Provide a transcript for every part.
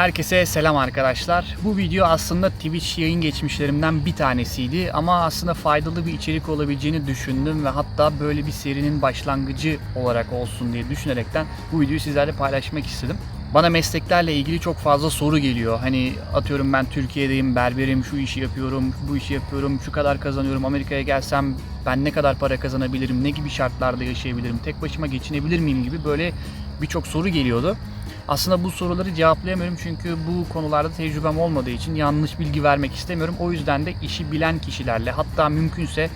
Herkese selam arkadaşlar. Bu video aslında Twitch yayın geçmişlerimden bir tanesiydi ama aslında faydalı bir içerik olabileceğini düşündüm ve hatta böyle bir serinin başlangıcı olarak olsun diye düşünerekten bu videoyu sizlerle paylaşmak istedim. Bana mesleklerle ilgili çok fazla soru geliyor. Hani atıyorum ben Türkiye'deyim, berberim, şu işi yapıyorum, bu işi yapıyorum, şu kadar kazanıyorum. Amerika'ya gelsem ben ne kadar para kazanabilirim, ne gibi şartlarda yaşayabilirim, tek başıma geçinebilir miyim gibi böyle birçok soru geliyordu. Aslında bu soruları cevaplayamıyorum çünkü bu konularda tecrübem olmadığı için yanlış bilgi vermek istemiyorum. O yüzden de işi bilen kişilerle hatta mümkünse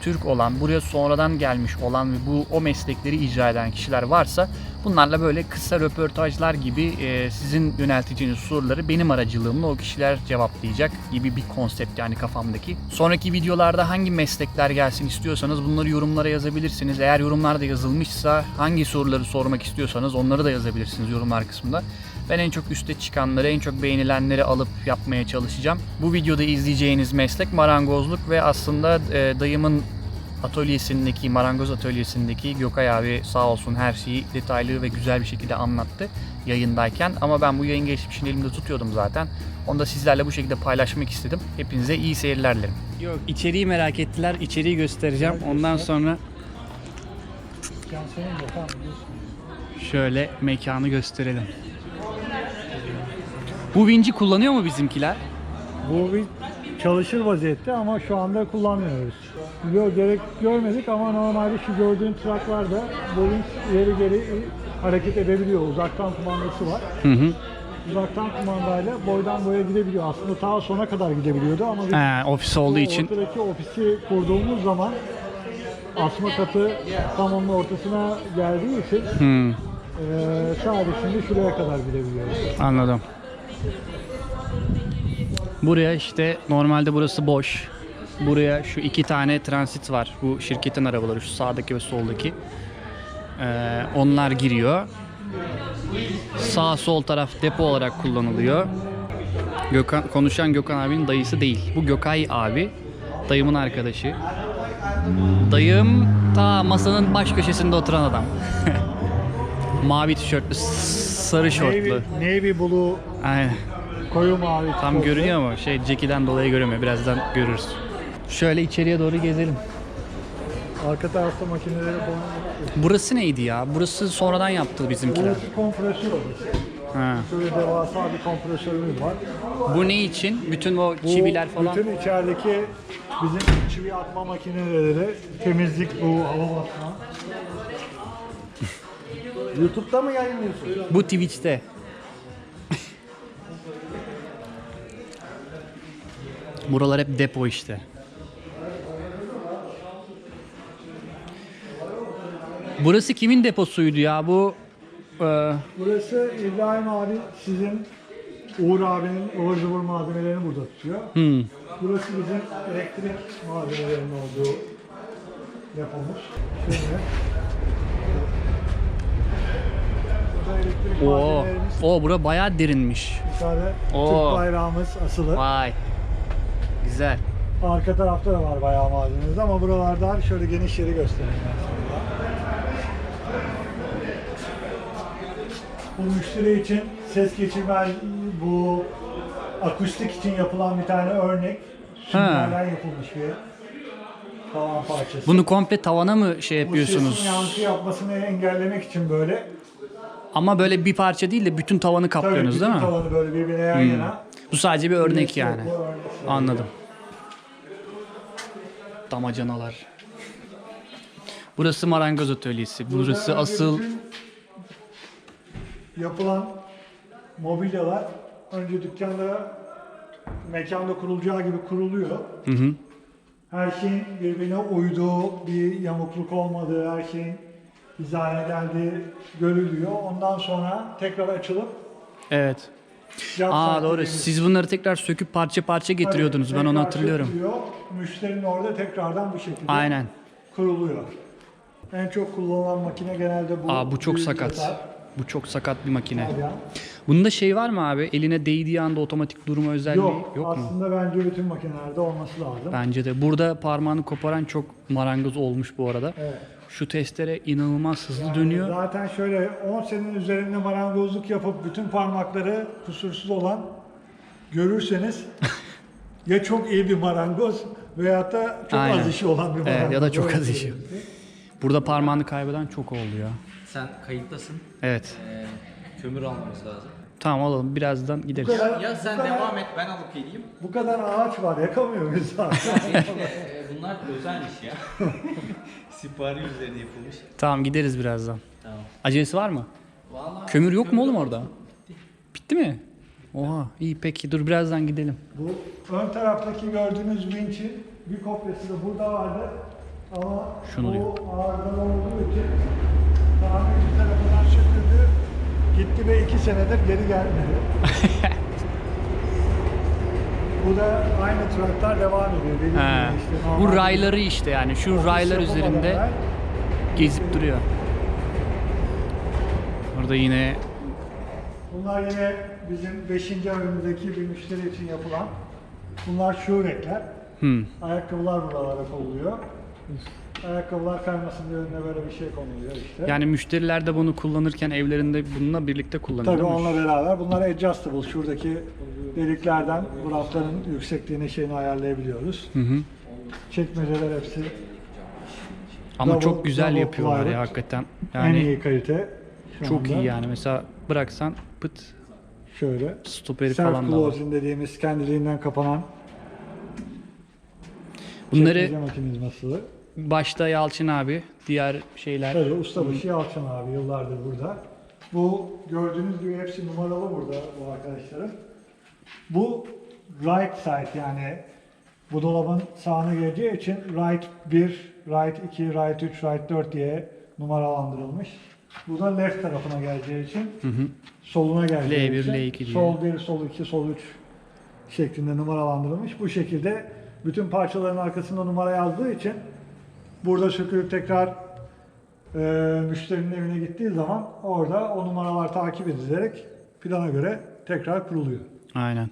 Türk olan, buraya sonradan gelmiş olan ve bu o meslekleri icra eden kişiler varsa bunlarla böyle kısa röportajlar gibi e, sizin yönelteceğiniz soruları benim aracılığımla o kişiler cevaplayacak gibi bir konsept yani kafamdaki. Sonraki videolarda hangi meslekler gelsin istiyorsanız bunları yorumlara yazabilirsiniz. Eğer yorumlarda yazılmışsa hangi soruları sormak istiyorsanız onları da yazabilirsiniz yorumlar kısmında. Ben en çok üste çıkanları, en çok beğenilenleri alıp yapmaya çalışacağım. Bu videoda izleyeceğiniz meslek marangozluk ve aslında e, dayımın atölyesindeki, marangoz atölyesindeki Gökay abi sağ olsun her şeyi detaylı ve güzel bir şekilde anlattı yayındayken. Ama ben bu yayın geçmişini elimde tutuyordum zaten. Onu da sizlerle bu şekilde paylaşmak istedim. Hepinize iyi seyirler dilerim. Yok içeriği merak ettiler. İçeriği göstereceğim. Ondan sonra şöyle mekanı gösterelim. Bu vinci kullanıyor mu bizimkiler? Bu bir çalışır vaziyette ama şu anda kullanmıyoruz. Yok gerek görmedik ama normalde şu gördüğün traklarda vinç ileri geri hareket edebiliyor. Uzaktan kumandası var. Hı hı. Uzaktan kumandayla boydan boya gidebiliyor. Aslında ta sona kadar gidebiliyordu ama biz He, ofis olduğu için. ortadaki ofisi kurduğumuz zaman asma katı tam onun ortasına geldiği için Hmm, eee sadece şimdi şuraya kadar gidebiliyoruz. anladım. Buraya işte normalde burası boş. Buraya şu iki tane transit var. Bu şirketin arabaları şu sağdaki ve soldaki. Ee, onlar giriyor. Sağ sol taraf depo olarak kullanılıyor. Gökhan, konuşan Gökhan abinin dayısı değil. Bu Gökay abi. Dayımın arkadaşı. Dayım ta masanın baş köşesinde oturan adam. Mavi tişörtlü, sarı şortlu. Navy, Navy Blue Aynen. koyu mavi. Tam görünüyor mu? Şey Jackie'den dolayı göremiyor. Birazdan görürüz. Şöyle içeriye doğru gezelim. Arka tarafta makineleri falan. Burası neydi ya? Burası sonradan yaptı bizimkiler. Burası kompresör odası. Ha. Şöyle devasa bir kompresörümüz var. Bu ne için? Bütün o Bu çiviler falan. Bütün içerideki bizim çivi atma makineleri, temizlik bu hava basma. YouTube'da mı yayınlıyorsun? Bu Twitch'te. Buralar hep depo işte. Burası kimin deposuydu ya? Bu e, Burası İbrahim abi sizin Uğur abinin ıvır zıvır malzemelerini burada tutuyor. hmm. Burası bizim elektrik malzemelerinin olduğu yapılmış. Şöyle. Burada elektrik malzemelerimiz. O bura bayağı derinmiş. Yukarıda Oo. Türk bayrağımız asılı. Vay. Güzel. Arka tarafta da var bayağı malzememiz ama buralarda şöyle geniş yeri göstereyim ben sana. Bu müşteri için ses geçirmez bu akustik için yapılan bir tane örnek. Süngerden yapılmış bir tavan parçası. Bunu komple tavana mı şey bu yapıyorsunuz? sesin yankı yapmasını engellemek için böyle Ama böyle bir parça değil de bütün tavanı tabii kaplıyorsunuz bütün değil mi? Hmm. tavanı böyle birbirine yan yana. Bu sadece bir örnek yani. bu örnek. Anladım. Damacanalar. Burası marangoz atölyesi. Burası asıl bütün yapılan mobilyalar önce dükkanda mekanda kurulacağı gibi kuruluyor. Hı hı. Her şeyin birbirine uyduğu, bir yamukluk olmadığı, her şeyin hizaya geldiği görülüyor. Ondan sonra tekrar açılıp Evet. Aa doğru. Siz bunları tekrar söküp parça parça getiriyordunuz. Tabii, Ben onu hatırlıyorum. sökülüyor. Müşterinin orada tekrardan bu şekilde Aynen. kuruluyor. En çok kullanılan makine genelde bu. Aa bu çok sakat. yatak, Bu çok sakat bir makine. Bunda şey var mı abi? Eline değdiği anda otomatik durma özelliği Yok, yok, mu? aslında bence bütün makinelerde olması lazım. Bence de. Burada parmağını koparan çok marangoz olmuş bu arada. Evet. Şu testere inanılmaz hızlı Yani dönüyor. Zaten şöyle 10 senenin üzerinde marangozluk yapıp bütün parmakları kusursuz olan görürseniz ya çok iyi bir marangoz veyahut da çok Aynen. az işi olan bir Evet, marangoz. ya da çok az işi. Burada parmağını kaybeden çok oldu ya. Sen kayıttasın. Evet. Ee, kömür almamız lazım. Tamam alalım. Birazdan Bu gideriz. kadar, Ya sen bu kadar, devam et ben alıp geleyim. Bu kadar ağaç var yakamıyor muyuz zaten? Ee, bunlar özelmiş ya. Sipari üzerine yapılmış. Tamam gideriz birazdan. Tamam. Acelesi var mı? Vallahi Kömür yok mu oğlum orada? Bitti mi? Oha iyi peki dur birazdan gidelim. Bu ön taraftaki gördüğünüz vinçin bir kopyası da burada vardı. Ama Şunu bu diyor. ağırdan olduğu için tamirci tarafından söküldü. Gitti ve iki senedir geri gelmedi. bu da aynı traklar devam ediyor. Dediğim He. gibi işte Bu rayları işte yani şu ofis raylar yapamadan üzerinde gezip duruyor. Burada yine Bunlar yine bizim 5. evimizdeki bir müşteri için yapılan. Bunlar şurekler. hmm, Ayakkabılar buralara konuluyor. Ayakkabılar kaymasın diye önüne böyle bir şey konuluyor işte. yani müşteriler de bunu kullanırken evlerinde bununla birlikte kullanıyor. Tabii değil mi? onunla beraber. Bunlar adjustable. Şuradaki deliklerden bu rafların yüksekliğini şeyini ayarlayabiliyoruz. Hı hı. Çekmeceler hepsi Ama Double- çok güzel double yapıyorlar plywood. ya hakikaten. en Yani iyi kalite. şu çok anda. iyi yani. Mesela bıraksan pıt Şöyle. stoperi Self falan da var. closing dediğimiz kendiliğinden kapanan Bunları çekmece mekanizması. Başta Yalçın abi, diğer şeyler Tabii ustabaşı Yalçın abi yıllardır burada. Bu gördüğünüz gibi hepsi numaralı burada bu arkadaşların. Bu right side yani bu dolabın sağına geleceği için right 1, right 2, right 3, right 4 diye numaralandırılmış. Bu da left tarafına geleceği için soluna geleceği L1, için L2 diye. sol 1, sol 2, sol 3 şeklinde numaralandırılmış. Bu şekilde bütün parçaların arkasında numara yazdığı için burada sökülüp tekrar e, müşterinin evine gittiği zaman orada o numaralar takip edilerek plana göre tekrar kuruluyor. Aynen.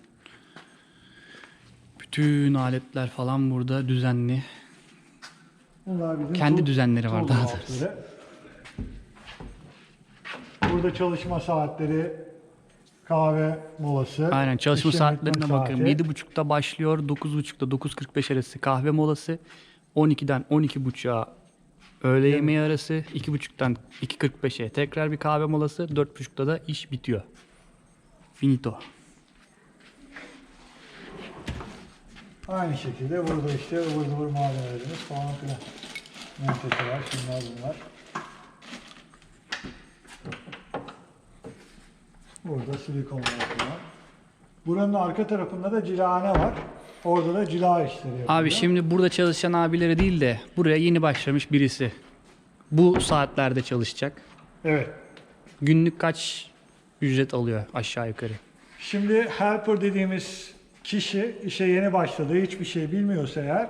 Bütün aletler falan burada düzenli. Bunlar bizim Kendi tool- düzenleri var daha dolapları. Burada çalışma saatleri, kahve molası. Aynen çalışma saatlerine bakıyorum. saati. 7.30'da başlıyor, 9.30'da 9.45 arası kahve molası. 12'den 12.30'a öğle yemeği arası, 2.30'dan 2.45'e tekrar bir kahve molası, 4.30'da da iş bitiyor. Finito. Aynı şekilde burada işte ıvır zıvır malzemelerimiz falan filan. Menteşeler, şunlar bunlar. Burada silikonlar falan. Buranın arka tarafında da cilahane var. Orada da cila işleri yapılıyor. Abi şimdi burada çalışan abileri değil de buraya yeni başlamış birisi. Bu saatlerde çalışacak. Evet. Günlük kaç ücret alıyor aşağı yukarı? Şimdi helper dediğimiz kişi işe yeni başladığı hiçbir şey bilmiyorsa eğer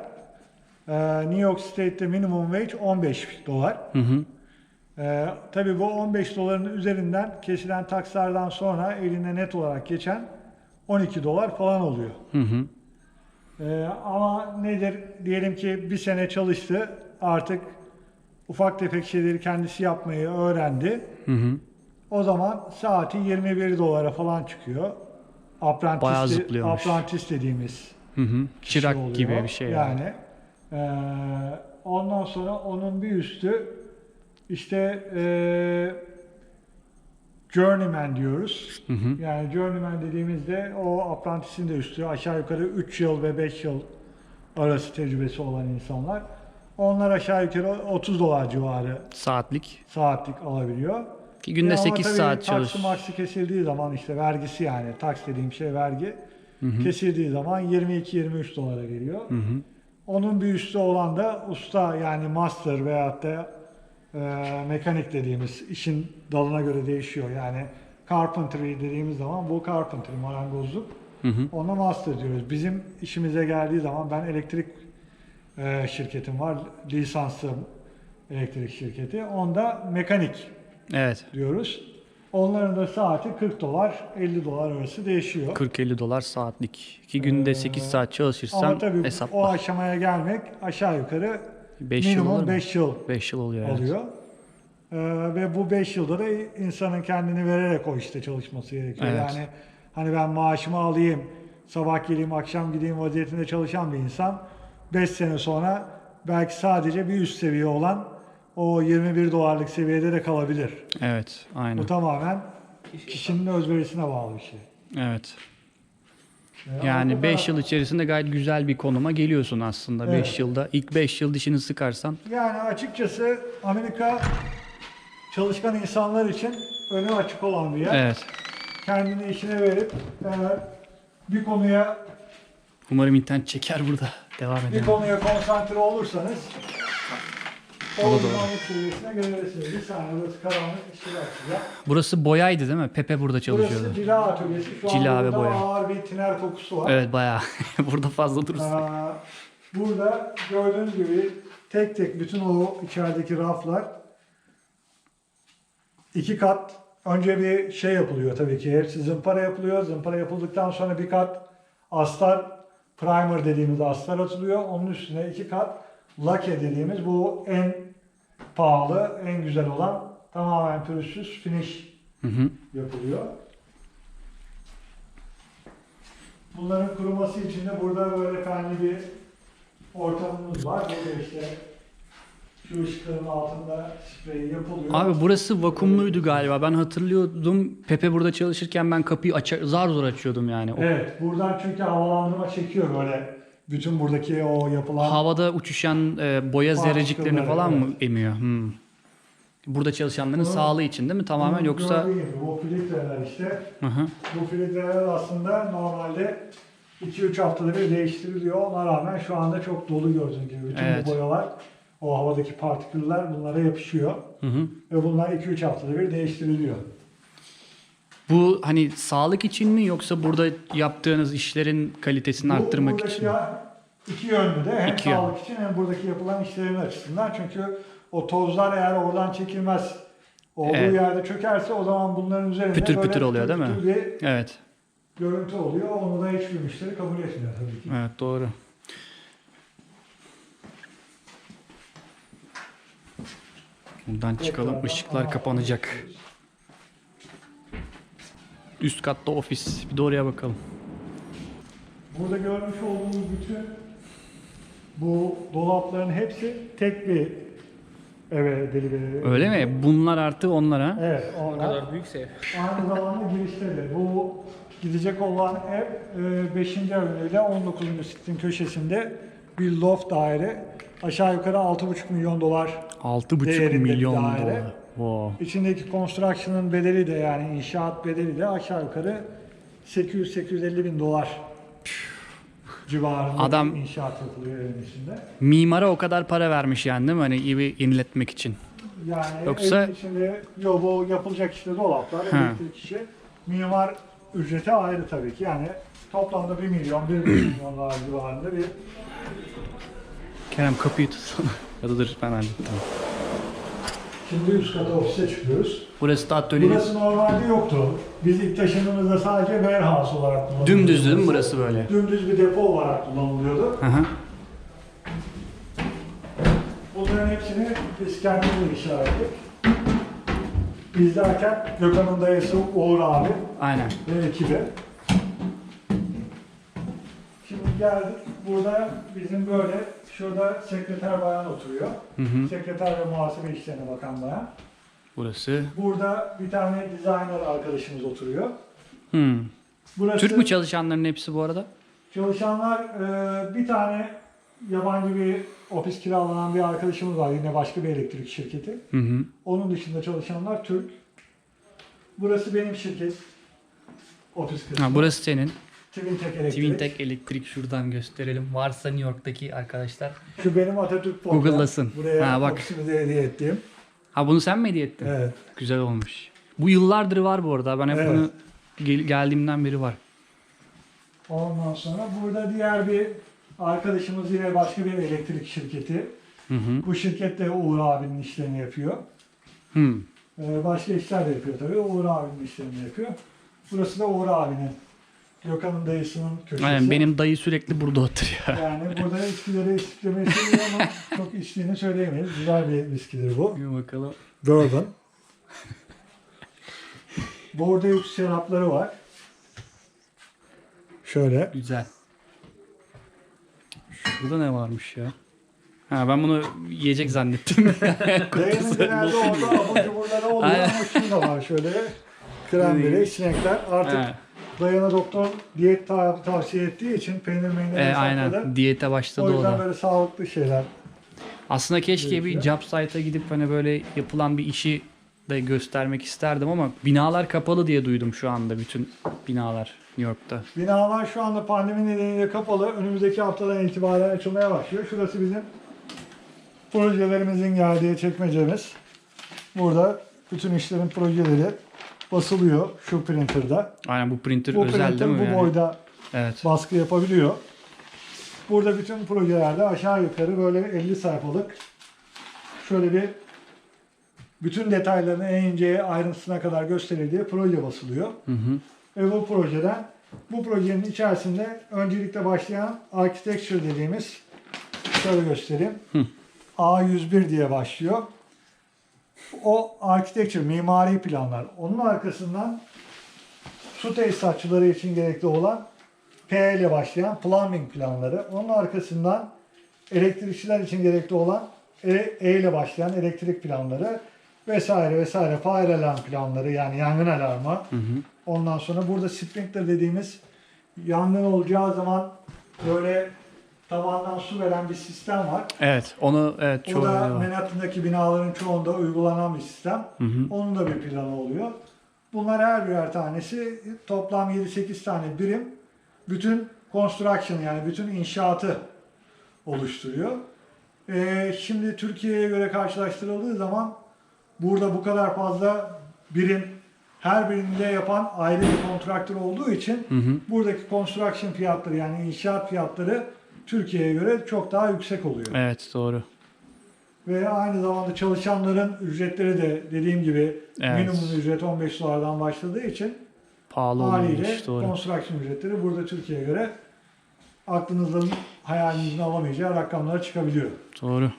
e, New York State'te minimum wage 15 dolar. Hı hı. E, tabii bu 15 doların üzerinden kesilen takslardan sonra eline net olarak geçen 12 dolar falan oluyor. Hı hı. E, ama nedir? Diyelim ki bir sene çalıştı artık ufak tefek şeyleri kendisi yapmayı öğrendi. Hı hı. O zaman saati 21 dolara falan çıkıyor. Apprentice, zıplıyormuş. apprentice dediğimiz Hı hı. Çırak oluyor. gibi bir şey yani. Yani eee, ondan sonra onun bir üstü işte eee journeyman diyoruz. Hı hı. Yani journeyman dediğimizde o apprentice'in de üstü aşağı yukarı 3 yıl ve 5 yıl arası tecrübesi olan insanlar. Onlar aşağı yukarı 30 dolar civarı Saatlik. saatlik alabiliyor. Ki günde ama 8 tabii saat çalış. Maksi kesildiği zaman işte vergisi yani taks dediğim şey vergi kesildiği zaman 22-23 dolara geliyor. Hı hı. Onun bir üstü olan da usta yani master veyahut da e, mekanik dediğimiz işin dalına göre değişiyor. Yani carpentry dediğimiz zaman bu carpentry marangozluk. Hı hı. Ona master diyoruz. Bizim işimize geldiği zaman ben elektrik e, şirketim var. Lisanslı elektrik şirketi. Onda mekanik Evet. diyoruz. Onların da saati 40 dolar 50 dolar arası değişiyor. 40-50 dolar saatlik. Ki günde 8 saat Ama çalışırsan tabii o hesapla. aşamaya gelmek aşağı yukarı 5 yıl olur minimum mu? 5 yıl 5 yıl oluyor evet. oluyor. Ee, ve bu 5 yılda da insanın kendini vererek o işte çalışması gerekiyor. Evet. Yani hani ben maaşımı alayım, sabah geleyim, akşam gideyim vaziyetinde çalışan bir insan 5 sene sonra belki sadece bir üst seviye olan o 21 dolarlık seviyede de kalabilir. Evet, aynen. Bu tamamen kişinin özverisine bağlı bir şey. Evet. Yani ama 5 yıl içerisinde gayet güzel bir konuma geliyorsun aslında 5 Evet. yılda. İlk 5 yıl dişini sıkarsan Yani açıkçası Amerika çalışkan insanlar için önü açık olan bir yer. evet. kendini işine verip eğer bir konuya Umarım internet çeker burada. Devam bir edelim. konuya konsantre olursanız o Olur, uzmanlık seviyesine. Bir saniye burası karanlık bir şey açacağım. Burası boyaydı değil mi? Pepe burada çalışıyordu. Burası cila atölyesi. Şu Cila an ve boya. ağır bir tiner kokusu var. Evet bayağı. burada fazla durursun. Aa, burada gördüğünüz gibi tek tek bütün o içerideki raflar iki kat önce bir şey yapılıyor tabii ki. Hepsi zımpara yapılıyor. Zımpara yapıldıktan sonra bir kat astar primer dediğimiz astar atılıyor. Onun üstüne iki kat lake dediğimiz bu en pahalı, en güzel olan tamamen pürüzsüz finish Hı hı. yapılıyor. Bunların kuruması için de burada böyle fenli bir ortamımız var. Burada işte şu ışıkların altında spreyi yapılıyor. Abi burası vakumluydu galiba. Ben hatırlıyordum. Pepe burada çalışırken ben kapıyı açar, zar zor açıyordum yani. Evet, buradan çünkü havalandırma çekiyor böyle bütün buradaki o yapılan havada uçuşan e, boya zerreciklerini falan mı evet. emiyor? Hmm. Burada çalışanların Bunu- sağlığı için değil mi? Tamamen Bunun yoksa gibi bu filtreler işte. Hı hı. Bu filtreler aslında normalde 2-3 haftada bir değiştiriliyor. Ona rağmen şu anda çok dolu gördüğünüz gibi. Bütün Evet. bu boyalar, o havadaki partiküller bunlara yapışıyor. Hı hı. Ve bunlar 2-3 haftada bir değiştiriliyor. Bu hani sağlık için mi yoksa burada yaptığınız işlerin kalitesini Bu arttırmak buradaki için mi? iki yönlü de hem İki yönlü. sağlık için hem buradaki yapılan işlerin açısından. Çünkü o tozlar eğer oradan çekilmez olduğu Evet. yerde çökerse o zaman bunların üzerinde Pütür böyle pütür oluyor, değil mi? pütür Bir Evet. görüntü oluyor. Onu da hiçbir müşteri kabul etmiyor tabii ki. Evet doğru. Buradan çıkalım. Işıklar kapanacak. Üst katta ofis. Bir de oraya bakalım. Burada görmüş olduğunuz bütün bu dolapların hepsi tek bir eve delivery. Öyle mi? Bunlar artı onlar ha? Evet, O onlar. kadar büyükse. Aynı zamanda girişte de. Bu gidecek olan ev 5. Avenue ile 19. Street'in köşesinde bir loft daire. Aşağı yukarı 6,5 milyon dolar. 6,5 Değerinde bir milyon daire. dolar. Wow. İçindeki construction'ın bedeli de yani inşaat bedeli de aşağı yukarı 800-850 bin dolar civarında Adam- inşaat yapılıyor evin içinde. Mimara o kadar para vermiş yani değil mi? Hani evi yeniletmek için. Yani Yoksa- evin içinde yo, bu yapılacak işte dolaplar, Ha. elektrik işi. Mimar ücreti ayrı tabii ki. Yani toplamda 1 milyon, 1 milyon dolar civarında bir Kerem kapıyı tutsana. ya da dur ben hallettim. Şimdi üst kata ofise çıkıyoruz. Burası da atölye. Burası normalde yoktu. Biz ilk taşındığımızda sadece warehouse olarak kullanılıyordu. Dümdüz değil mi burası böyle? Dümdüz bir depo olarak kullanılıyordu. Hı hı. Bunların hepsini biz kendimiz inşa ettik. Biz derken Gökhan'ın dayısı Uğur abi Aynen. ve ekibi. Şimdi geldik. Burada bizim böyle şurada sekreter bayan oturuyor. Hı hı. Sekreter ve muhasebe işlerine bakan bayan. Burası. Burada bir tane designer arkadaşımız oturuyor. Hmm. Burası Türk mü çalışanların hepsi bu arada? Çalışanlar e, bir tane yabancı bir ofis kiralanan bir arkadaşımız var. Yine başka bir elektrik şirketi. Hı hı. Onun dışında çalışanlar Türk. Burası benim şirket. Ofis kısmı. Ha, burası senin. Twintech Elektrik. Twintech Elektrik şuradan gösterelim. Varsa New York'taki arkadaşlar. Şu benim Atatürk Portal. Google'lasın. Buraya Ha, bak. hediye ettiğim. Ha bunu sen mi hediye ettin? Evet. Güzel olmuş. Bu yıllardır var bu arada. Ben hep Evet. bunu gel- geldiğimden beri var. Ondan sonra burada diğer bir arkadaşımız yine başka bir elektrik şirketi. Hı hı. Bu şirket de Uğur abinin işlerini yapıyor. Hı. Ee, başka işler de yapıyor tabii. Uğur abinin işlerini yapıyor. Burası da Uğur abinin Gökhan'ın dayısının köşesi. Aynen benim dayı sürekli burada oturuyor. Yani burada içkileri içtiklemeyi seviyor ama çok içtiğini söyleyemeyiz. Güzel bir viskidir bu. Bir bakalım. Bourbon. Bordeaux şarapları var. Şöyle. Güzel. Şurada ne varmış ya? Ha ben bunu yiyecek zannettim. Dayının genelde orada abur cuburları oluyor ama şurada var şöyle. Kremberi, sinekler. Artık Ha, dayana doktor diyet ta- tavsiye ettiği için peynir meynir e, yasakladı. aynen. Diyete başladı O o yüzden da. böyle sağlıklı şeyler. Aslında keşke bir job site'a gidip hani böyle yapılan bir işi de göstermek isterdim ama binalar kapalı diye duydum şu anda bütün binalar New York'ta. Binalar şu anda pandemi nedeniyle kapalı. Önümüzdeki haftadan itibaren açılmaya başlıyor. Şurası bizim projelerimizin geldiği çekmecemiz. Burada bütün işlerin projeleri basılıyor şu printer'da. Aynen bu printer Bu özel printer değil mi? bu yani? boyda Evet. baskı yapabiliyor. Burada bütün projelerde aşağı yukarı böyle 50 sayfalık şöyle bir bütün detaylarını en ince ayrıntısına kadar gösterildiği proje basılıyor. Hı hı. Ve bu projeden bu projenin içerisinde öncelikle başlayan architecture dediğimiz şöyle göstereyim. Hı. A101 diye başlıyor. O architecture, mimari planlar. Onun arkasından su tesisatçıları için gerekli olan P ile başlayan plumbing planları. Onun arkasından elektrikçiler için gerekli olan E, E ile başlayan elektrik planları vesaire vesaire fire alarm planları yani yangın alarmı. Hı hı. Ondan sonra burada sprinkler dediğimiz yangın olacağı zaman böyle tavandan su veren bir sistem var. Evet. Onu evet O çoğu da. Manhattan'daki binaların çoğunda uygulanan bir sistem. Hı hı. Onun da bir planı oluyor. Bunlar her birer tanesi toplam 7-8 tane birim bütün construction yani bütün inşaatı oluşturuyor. Ee, şimdi Türkiye'ye göre karşılaştırıldığı zaman burada bu kadar fazla birim her birinde yapan ayrı bir kontraktör olduğu için Hı hı. buradaki construction fiyatları yani inşaat fiyatları Türkiye'ye göre çok daha yüksek oluyor. Evet doğru. Ve aynı zamanda çalışanların ücretleri de dediğim gibi Evet. minimum ücret 15 dolardan başladığı için Pahalı haliyle doğru. construction ücretleri burada Türkiye'ye göre aklınızdan hayalinizin alamayacağı rakamlara çıkabiliyor. Doğru.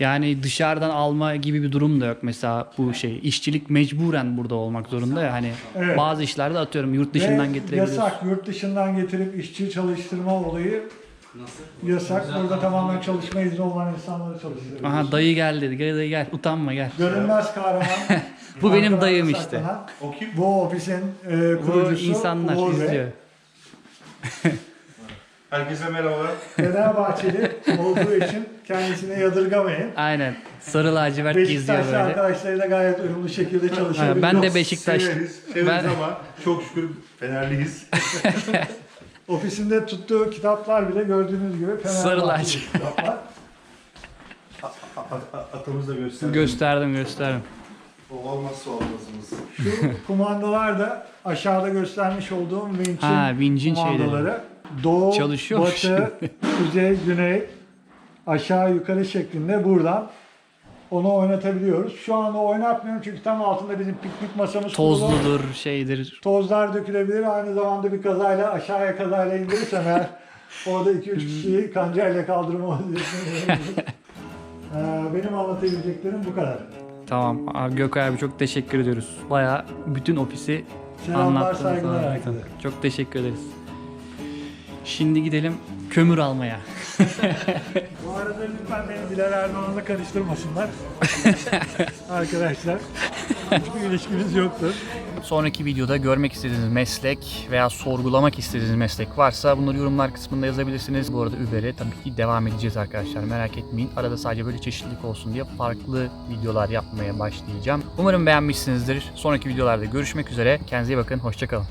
Yani dışarıdan alma gibi bir durum da yok. Mesela bu şey işçilik mecburen burada olmak zorunda ya hani Evet. bazı işlerde atıyorum yurt dışından Ve getirebiliyorsun. yasak yurt dışından getirip işçi çalıştırma olayı? Yasak. Güzel Burada ama- tamamen çalışma izni olan insanları çalıştırıyoruz. Aha dayı gel dedi. Gel dayı gel. Utanma gel. Görünmez kahraman. Bu benim dayım saklanan, O kim? Bu ofisin e, Bu kurucusu insanlar Uğur Bey. izliyor. Herkese merhabalar. Fenerbahçeli olduğu için kendisine yadırgamayın. Aynen. Sarı lacivert geziyor Beşiktaşlı böyle. arkadaşlarıyla gayet uyumlu şekilde Ha, çalışabiliyor. ben de Beşiktaş. Severiz, severiz Ben- ama çok şükür Fenerliyiz. Ofisinde tuttuğu kitaplar bile gördüğünüz gibi Sarı Fenerbahçe lacivert. kitaplar. A- a- a- Atamız da gösterdi. Gösterdim gösterdim. O olmazsa olmazımız. Şu kumandalar da aşağıda göstermiş olduğum Winch'in Ha Winch'in kumandaları. Doğu, batı, kuzey, güney, aşağı yukarı şeklinde buradan onu oynatabiliyoruz. Şu anda oynatmıyorum çünkü tam altında bizim piknik masamız kurulu. Tozludur şeydir. Tozlar dökülebilir. Aynı zamanda bir kazayla aşağıya kazayla indirirsem eğer orada 2-3 kişiyi kancayla kaldırma vaziyetine Ee, Benim anlatabileceklerim bu kadar. Tamam. Abi Gökay abi çok teşekkür ediyoruz. Baya bütün ofisi Selamlar, anlattınız. saygılar harika. herkese. Çok teşekkür ederiz. Şimdi gidelim kömür almaya. Bu arada lütfen beni Bilal Erdoğan'la karıştırmasınlar. Arkadaşlar. Hiçbir ilişkimiz yoktur. Sonraki videoda görmek istediğiniz meslek veya sorgulamak istediğiniz meslek varsa bunları yorumlar kısmında yazabilirsiniz. Bu arada Uber'e tabii ki devam edeceğiz arkadaşlar merak etmeyin. Arada sadece böyle çeşitlilik olsun diye farklı videolar yapmaya başlayacağım. Umarım beğenmişsinizdir. Sonraki videolarda görüşmek üzere. Kendinize iyi bakın. Hoşçakalın.